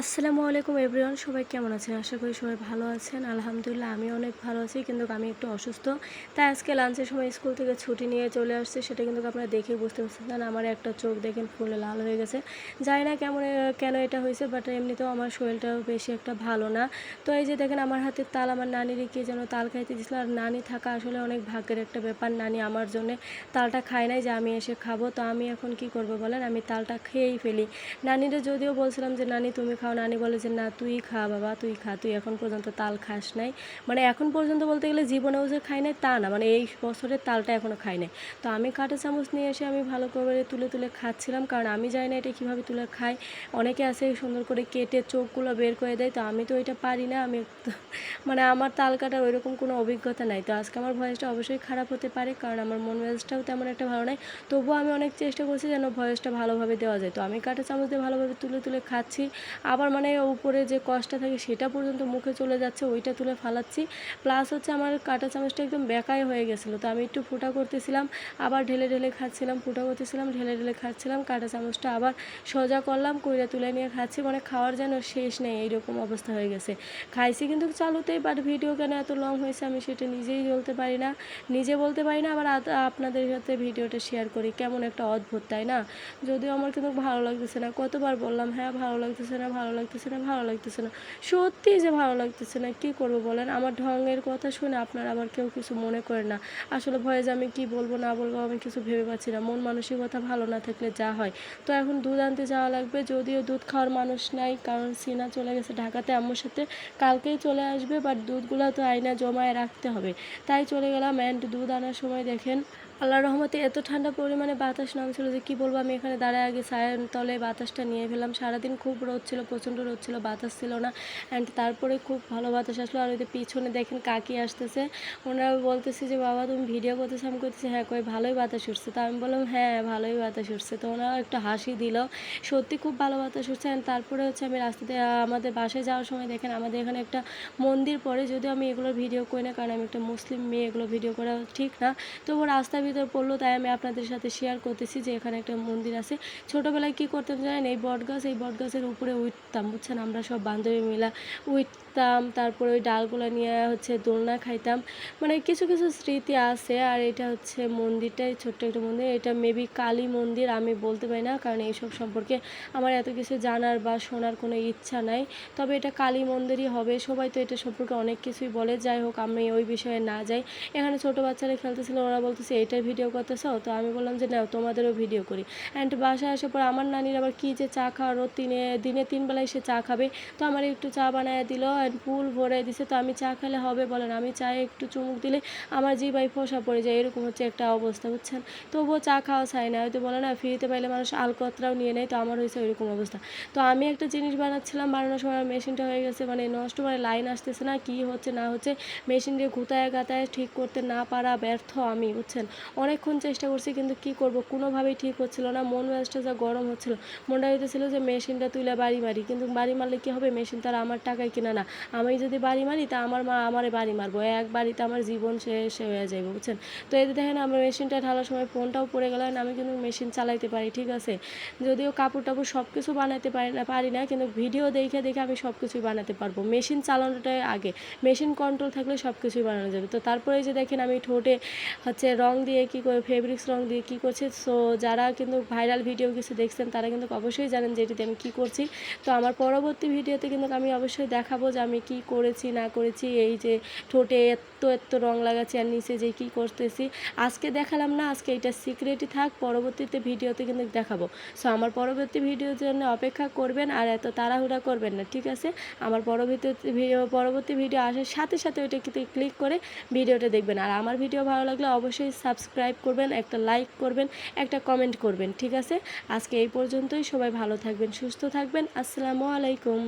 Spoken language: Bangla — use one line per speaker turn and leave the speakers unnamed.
আসসালামু আলাইকুম এভরিওয়ান, সবাই কেমন আছেন? আশা করি সবাই ভালো আছেন। আলহামদুলিল্লাহ আমি অনেক ভালো আছি। কিন্তু আমি একটু অসুস্থ। তাই আজকে লাঞ্চের সময় স্কুল থেকে ছুটি নিয়ে চলে আসছে। সেটা কিন্তু আপনারা দেখেই বুঝতে পারছেন। আমার একটা চোখ দেখেন, ফুলে লাল হয়ে গেছে। জানি না কেমন, কেন এটা হয়েছে বাট এমনিতেও আমার শরীরটাও বেশি একটা ভালো না। তো এই যে দেখেন, আমার হাতের তাল, আমার নানির কে যেন তাল খাইতে দিয়েছিল আর নানি থাকা আসলে অনেক ভাগ্যের একটা ব্যাপার। নানি আমার জন্য তালটা খায় নাই যে আমি এসে খাব। তো আমি এখন কি করব বলেন? আমি তালটা খেয়েই ফেলি। নানিরে যদিও বলছিলাম যে, নানি, তুমি খাও নানি বলে যে, না, তুই খা বাবা, তুই খা, তুই এখন পর্যন্ত তাল খাস নাই। মানে এখন পর্যন্ত বলতে গেলে জীবনেও যে খাই নাই তা না মানে এই বছরের তালটা এখনও খাই নাই। তো আমি কাঁটা চামচ নিয়ে এসে আমি ভালো করে তুলে তুলে খাচ্ছিলাম, কারণ আমি জানি না এটা কীভাবে তুলে খাই। অনেকে আছে সুন্দর করে কেটে চোখগুলো বের করে দেয়, তো আমি তো এটা পারি না, আমি মানে আমার তাল কাটার ওইরকম কোনো অভিজ্ঞতা নাই। তো আজকে আমার ভয়েসটা অবশ্যই খারাপ হতে পারে, কারণ আমার মন মেজাজটাও তেমন একটা ভালো নাই। তবুও আমি অনেক চেষ্টা করছি যেন ভয়েসটা ভালোভাবে দেওয়া যায়। তো আমি কাঁটা চামচ দিয়ে ভালোভাবে তুলে তুলে খাচ্ছি। আবার মানে উপরে যে কষটা থাকে সেটা পর্যন্ত মুখে চলে যাচ্ছে, ওইটা তুলে ফালাচ্ছি। প্লাস হচ্ছে আমার কাঁটা চামচটা একদম বেকায় হয়ে গেছিল, তো আমি একটু ফুটা করতেছিলাম, আবার ঢেলে ঢেলে খাচ্ছিলাম, ফুটা করতেছিলাম, ঢেলে ঢেলে খাচ্ছিলাম, কাঁটা চামচটা আবার সোজা করলাম, কইরা তুলে নিয়ে খাচ্ছি মানে খাওয়ার যেন শেষ নেই, এইরকম অবস্থা হয়ে গেছে। খাইছি কিন্তু চালুতেই বাট ভিডিও কেন এত লং হয়েছে আমি সেটা নিজেই বলতে পারি না, নিজে বলতে পারি না, আবার আপনাদের সাথে ভিডিওটা শেয়ার করি, কেমন একটা অদ্ভুত, তাই না? যদিও আমার কিন্তু ভালো লাগতেছে না, কতবার বললাম হ্যাঁ ভালো লাগতেছে না ভালো লাগতেছে না, ভালো লাগতেছে না। সত্যি যে ভালো লাগতেছে না, কি করব বলেন? আমার ঢঙের কথা শুনে আপনারা আবার কেউ কিছু মনে করে না। আসলে ভয়ে যে আমি কি বলব, না বলব আমি কিছু ভেবে পাচ্ছি না। মন মানসিকতা ভালো না থাকলে যা হয়। তো এখন দুধ আনতে যাওয়া লাগবে। যদিও দুধ খাওয়ার মানুষ নাই, কারণ সিনা চলে গেছে ঢাকাতে আম্মুর সাথে। কালকেই চলে আসবে বাট দুধগুলো তো আয়না জমায় রাখতে হবে। তাই চলে গেলাম অ্যান্ড দুধ আনার সময় দেখেন আল্লাহর রহমতে এত ঠান্ডা পরিমাণে বাতাস নামছিল যে কি বলব, আমি এখানে দাঁড়ায় আগে ছায়ের তলে বাতাসটা নিয়ে ফেলাম সারাদিন খুব রোদ ছিল, প্রচণ্ড রোদ ছিল, বাতাস ছিল না। অ্যান্ড তারপরে খুব ভালো বাতাস আসলো। আর ওই পিছনে দেখেন কাকি আসতেছে। ওনারা বলতেছে যে, বাবা, তুমি ভিডিও করতেছো? আমি করতেছি হ্যাঁ কই, ভালোই বাতাস উঠছে। তো আমি বললাম হ্যাঁ ভালোই বাতাস উঠছে। তো ওনারা একটু হাসি দিল। সত্যি খুব ভালো বাতাস উঠছে। অ্যান্ড তারপরে হচ্ছে আমি রাস্তাতে আমাদের বাসায় যাওয়ার সময় দেখেন, আমাদের এখানে একটা মন্দির পড়ে। যদিও আমি এগুলোর ভিডিও করি না, কারণ আমি একটা মুসলিম মেয়ে, এগুলো ভিডিও করা ঠিক না। তবু রাস্তার ভিতর পড়ল, তাই আমি আপনাদের সাথে শেয়ার করতেছি যে এখানে একটা মন্দির আছে। ছোটোবেলায় কী করতাম জানেন? এই বট গাছ এই বট গাছের উপরে উঠতাম, বুঝছেন? আমরা সব বান্ধবী মিলা উঠতাম, তারপরে ওই ডালগুলো নিয়ে হচ্ছে দোলনা খাইতাম। মানে কিছু কিছু স্মৃতি আছে, আর এটা হচ্ছে মন্দিরটাই, ছোট্ট একটা মন্দির। এটা মেবি কালী মন্দির, আমি বলতে পারি না, কারণ এইসব সম্পর্কে আমার এত কিছু জানার বা শোনার কোনো ইচ্ছা নাই। তবে এটা কালী মন্দিরই হবে, সবাই তো এটা সম্পর্কে অনেক কিছুই বলে। যাই হোক, আমি ওই বিষয়ে না যাই। এখানে ছোট বাচ্চারা খেলতেছিল, ওরা বলতেছে এইটার ভিডিও করতেছো? তো আমি বললাম যে, নাও, তোমাদেরও ভিডিও করি। অ্যান্ড বাসায় আসার পর আমার নানির আবার কী যে চা খাওয়ার ও তিনে দিনে তিন বেলায় সে চা খাবে। তো আমার একটু চা বানায় দিল অ্যান্ড ফুল ভরে দিছে। তো আমি চা খেলে হবে বলেন আমি চায়ে একটু চুমুক দিলে আমার জিবাই ফোসা পড়ে যায়। এরকম হচ্ছে একটা অবস্থা, বুঝছেন? তবুও চা খাওয়া চাই না। হয়তো বলে না, ফ্রিতে পাইলে মানুষ আলকতরাও নিয়ে নেয়। তো আমার হয়েছে ওইরকম অবস্থা। তো আমি একটা জিনিস বানাচ্ছিলাম, বানানোর সময় মেশিনটা হয়ে গেছে। মানে নষ্ট মানে লাইন আসতেছে না, কি হচ্ছে না হচ্ছে। মেশিন দিয়ে ঘুতায় গাতায় ঠিক করতে না পারা ব্যর্থ আমি, বুঝছেন? অনেকক্ষণ চেষ্টা করছি, কিন্তু কি করব? কোনোভাবেই ঠিক হচ্ছিল না। মন মেজাজটা যা গরম হচ্ছিল। মনটা হইতেছিল যে মেশিনটা তুলে বাড়ি মারি, কিন্তু বাড়ি মারলে কি হবে? মেশিন তার আমার টাকায় কিনা না। আমি যদি বাড়ি মারি, তা আমার মা আমারে বাড়ি মারবো। এক বাড়িতে আমার জীবন শেষ হয়ে যাবে বুঝছেন? তো যে দেখেন, আমার মেশিনটা ঢালার সময় ফোনটাও পড়ে গেল। আমি কিন্তু মেশিন চালাইতে পারি, ঠিক আছে? যদিও কাপড় টাপড় সব কিছু বানাতে পারি না পারি না, কিন্তু ভিডিও দেখে দেখে আমি সব কিছুই বানাতে পারব। মেশিন চালানোটাই আগে। মেশিন কন্ট্রোল থাকলে সব কিছুই বানানো যাবে। তো তারপরে যে দেখেন, আমি ঠোঁটে হচ্ছে রং দিয়ে কি করে ফেব্রিক্স রং দিয়ে কি করছি। সো যারা কিন্তু ভাইরাল ভিডিও কিছু দেখছেন, তারা কিন্তু অবশ্যই জানেন যে এটিতে আমি কী করছি। তো আমার পরবর্তী ভিডিওতে কিন্তু আমি অবশ্যই দেখাবো যে আমি কি করেছি, না করেছি, এই যে ঠোঁটে এত এত রং লাগাচ্ছি আর নিচে যে কি করতেছি। আজকে দেখালাম না, আজকে এটা সিক্রেটই থাক, পরবর্তীতে ভিডিওতে কিন্তু দেখাবো। সো আমার পরবর্তী ভিডিওর জন্য অপেক্ষা করবেন আর এত তাড়াহুড়া করবেন না, ঠিক আছে? আমার পরবর্তী ভিডিও পরবর্তী ভিডিও আসার সাথে সাথে ওইটা কিন্তু ক্লিক করে ভিডিওটা দেখবেন। আর আমার ভিডিও ভালো লাগলে অবশ্যই সাবস্ক্রাইব করবেন, একটা লাইক করবেন, একটা কমেন্ট করবেন, ঠিক আছে? আজকে এই পর্যন্তই, সবাই ভালো থাকবেন, সুস্থ থাকবেন, আসসালামু আলাইকুম।